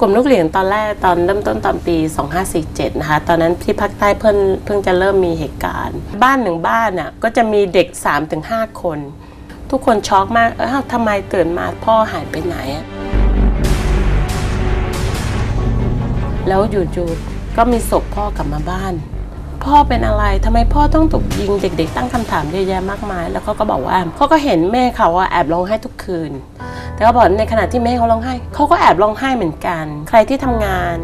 กลุ่มลูกเหรียญตอนแรกตอนเริ่มต้นตอนปี 2547 นะคะ ตอนนั้นที่ภาคใต้เพิ่งเพิ่งจะเริ่มมีเหตุการณ์ บ้านหนึ่งบ้านน่ะก็จะมีเด็ก 3-5 คน ทุกคนช็อกมากเอ้าทำไมตื่นมาพ่อหายไปไหน แล้วอยู่ๆก็มีศพพ่อกลับมาบ้าน พ่อเป็นอะไรทำไมพ่อต้องถูกยิงเด็ก ๆ ตั้งคำถามเยอะแยะมากมาย แล้วเขาก็บอกว่าเขาก็เห็นแม่เขาแอบร้องไห้ทุกคืน แต่เขาบอกในขณะที่แม่เขาร้องไห้เขาก็แอบร้องไห้เหมือนกัน ใครที่ทำงาน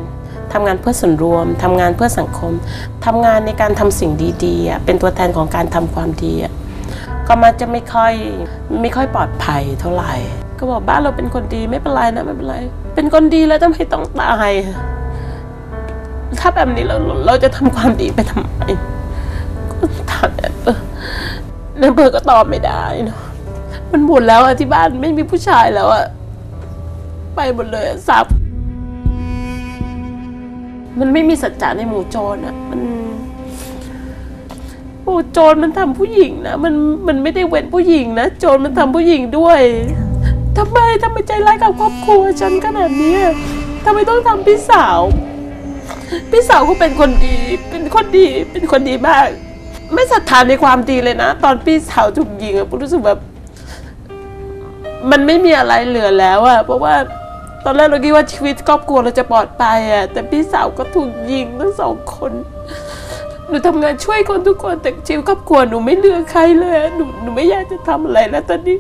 ทำงานเพื่อส่วนรวม ทำงานเพื่อสังคม ทำงานในการทำสิ่งดีๆ เป็นตัวแทนของการทำความดีก็มักจะไม่ค่อยไม่ค่อยปลอดภัยเท่าไหร่ ก็บอกบ้านเราเป็นคนดีไม่เป็นไรนะไม่เป็นไร เป็นคนดีแล้วทำไมต้องตาย ถ้าแบบนี้เราเราจะทำความดีไปทำไมก็ถามแอนเอร์แอในเบอร์ก็ตอบไม่ได้เนาะมันหมดแล้วอะที่บ้านไม่มีผู้ชายแล้วอะไปหมดเลยสับมันไม่มีสัจจะในหมู่โจรอะมันหมู่โจรมันทำผู้หญิงนะมันมันไม่ได้เว้นผู้หญิงนะโจรมันทำผู้หญิงด้วยทำไมทำไมใจร้ายกับครอบครัวฉันขนาดนี้ทำไมต้องทำพี่สาว พี่สาวก็เป็นคนดี เป็นคนดี เป็นคนดีมาก ไม่ศรัทธาในความดีเลยนะ ตอนพี่สาวถูกยิงอะผมรู้สึกแบบ มันไม่มีอะไรเหลือแล้วอะเพราะว่าตอนแรกเราคิดว่าชีวิตครอบครัวเราจะปลอดภัยอะแต่พี่สาวก็ถูกยิงทั้งสองคนหนูทำงานช่วยคนทุกคนแต่ชีวิตครอบครัวหนูไม่เหลือใครเลยหนูหนูไม่อยากจะทำอะไรแล้วตอนนี้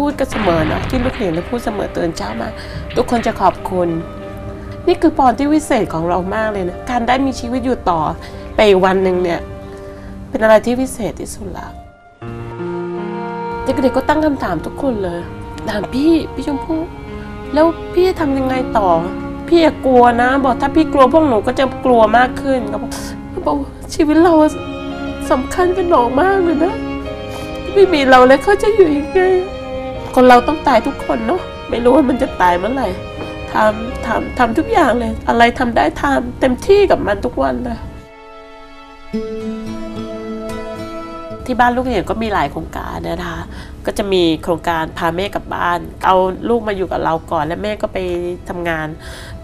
พูดกันเสมอเนาะที่ลูกเหรียญและพูดเสมอตื่นเช้ามา ทุกคนจะขอบคุณ นี่คือปอนที่วิเศษของเรามากเลยนะการได้มีชีวิตอยู่ต่อไปอีกวันหนึ่งเนี่ยเป็นอะไรที่วิเศษที่สุดละเด็กๆก็ตั้งคำถามทุกคนเลยถามพี่พี่ชมพู่แล้วพี่จะทำยังไงต่อ พี่อย่ากลัวนะ บอกถ้าพี่กลัวพวกหนูก็จะกลัวมากขึ้นเขาบอกเขาบอกชีวิตเราสำคัญกับหนอมากเลยนะ ไม่มีเราแล้วเขาจะอยู่ยังไง คนเราต้องตายทุกคนเนาะไม่รู้ว่ามันจะตายเมื่อไหร่ทำทำทำทุกอย่างเลย อะไรทำได้ทำเต็มที่กับมันทุกวันเลยที่บ้านลูกเหรียก็มีหลายโครงการนะคะ ก็จะมีโครงการพาแม่กลับบ้าน เอาลูกมาอยู่กับเราก่อน แล้วแม่ก็ไปทำงาน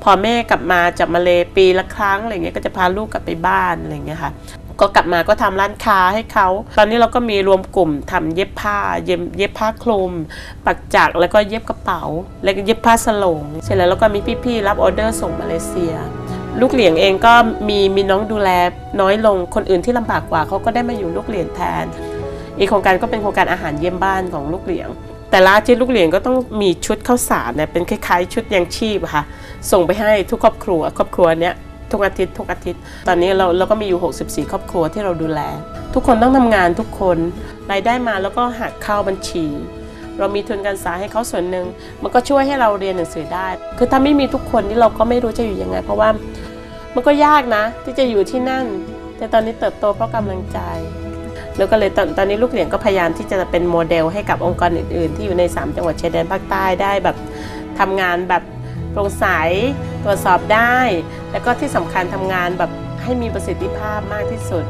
พอแม่กลับมาจากมาเลปีละครั้งอะไรเงี้ยก็จะพาลูกกลับไปบ้านอะไรเงี้ยค่ะ ก็กลับมาก็ทำร้านค้าให้เขา ตอนนี้เราก็มีรวมกลุ่มทำเย็บผ้า เย็บเย็บผ้าคลุม ปักจักรแล้วก็เย็บกระเป๋า แล้วก็เย็บผ้าสลง เสร็จแล้วเราก็มีพี่ๆรับออเดอร์ส่งมาเลเซีย ลูกเหลียงเองก็มีมีน้องดูแลน้อยลง คนอื่นที่ลำบากกว่าเขาก็ได้มาอยู่ลูกเหลียงแทน อีกโครงการก็เป็นโครงการอาหารเยี่ยมบ้านของลูกเหลียงแต่ละอาทิตย์ลูกเหลียงก็ต้องมีชุดข้าวสารเนี่ยเป็นคล้ายๆ ชุดยังชีพค่ะ ส่งไปให้ทุกครอบครัว ครอบครัวเนี้ย ทุกอาทิตย์ทุกอาทิตย์ ตอนนี้เราเราก็มีอยู่ 64 ครอบครัวที่เราดูแล ทุกคนต้องทำงานทุกคนรายได้มาแล้วก็หักเข้าบัญชี เรามีทุนการศึกษาให้เขาส่วนหนึ่งมันก็ช่วยให้เราเรียนหนังสือได้ คือถ้าไม่มีทุกคนนี่เราก็ไม่รู้จะอยู่ยังไง เพราะว่ามันก็ยากนะ ที่จะอยู่ที่นั่น แต่ตอนนี้เติบโตเพราะกำลังใจแล้วก็เลยตอนตอนนี้ลูกเหรียญก็พยายามที่จะเป็นโมเดลให้กับองค์กรอื่น ๆ ที่อยู่ใน 3 จังหวัดชายแดนภาคใต้ได้แบบทำงานแบบ โปร่งใสตรวจสอบได้ แล้วก็ที่สำคัญทำงานแบบให้มีประสิทธิภาพมากที่สุด